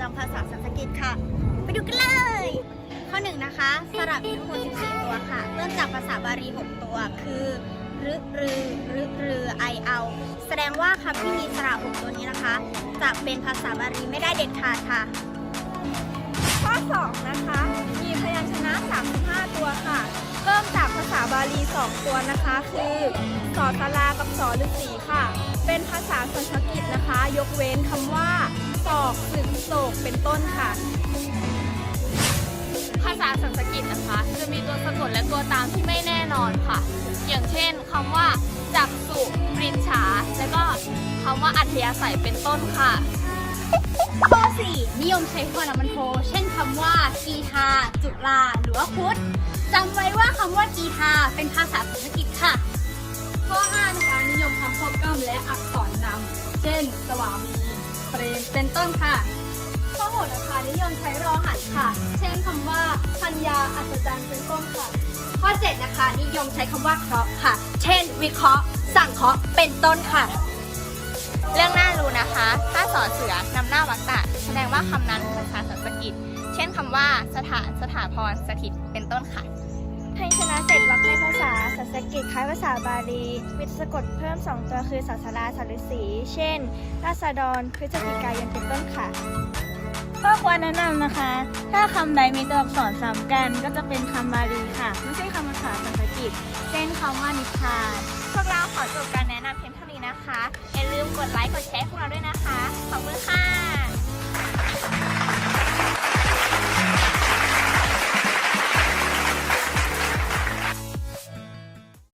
จำภาษาสันสกฤตค่ะ ไปดูกันเลย ข้อหนึ่งนะคะ สระมีทั้งหมด14 ตัวค่ะ เริ่มจากภาษาบาลี6ตัว คือรึรือรึรือไอเอา แสดงว่าคำที่มีสระ6ตัวนี้นะคะ จะเป็นภาษาบาลีไม่ได้เด็ดขาดค่ะ ข้อ 2 นะคะ มีพยัญชนะ 35 ตัวค่ะ เริ่มจากภาษาบาลี 2 ตัวนะคะ คือสอสลากับสอฤาษีค่ะ เป็นภาษาสันสกฤตนะคะ ยกเว้นคำว่าศอกสึก โศกเป็นต้นค่ะ ภาษาสันสกฤตนะคะ จะมีตัวสะกดและตัวตามที่ไม่แน่นอนค่ะ อย่างเช่นคำว่า จักสุปริญฉาและก็คำว่าอัธยาศัยเป็นต้นค่ะข้อ4นิยมใช้พนมันโท เช่นคำว่า กีทา จุฬาหรือว่าพุทธจำไว้ว่าคำว่ากีทาเป็นภาษาสันสกฤตค่ะ ข้อ5นะคะนิยมคำควบกล้ำและอักษรนำเช่น สวามี เปรมเป็นต้นค่ะ ข้อ6นะคะนิยมใช้รอหันค่ะ เช่นคำว่าพัญญาอัศจรรย์เป็นต้นค่ะ ข้อ 7 นะคะ นิยมใช้คำว่าเคราะห์ค่ะ เช่น วิเคราะห์ สั่งเคราะห์เป็นต้นค่ะ เรื่องน่ารู้นะคะ ถ้าสอเสือนำหน้าวักตะแสดงว่าคำนั้นเป็นภาษาสันสกฤต เช่นคำว่าสถานสถาพรสถิตเป็นต้นค่ะให้ชนะเสร็จวรรคในภาษาสันสกฤตคล้ายภาษาบาลีมีสะกดเพิ่ม 2 ตัวคือศาสราสาฤษีเช่น ราษฎรพฤศจิกายนเป็นต้นค่ะ ข้อควรแนะนำนะคะ ถ้าคำใดมีตัวอักษรซ้ำกัน ก็จะเป็นคำบาลีค่ะ ไม่ใช่คำภาษาสันสกฤตเช่นคำว่านิพพาน พวกเราขอจบการแนะนำเพียงเท่านี้นะคะ อย่าลืมกดไลค์ กดแชร์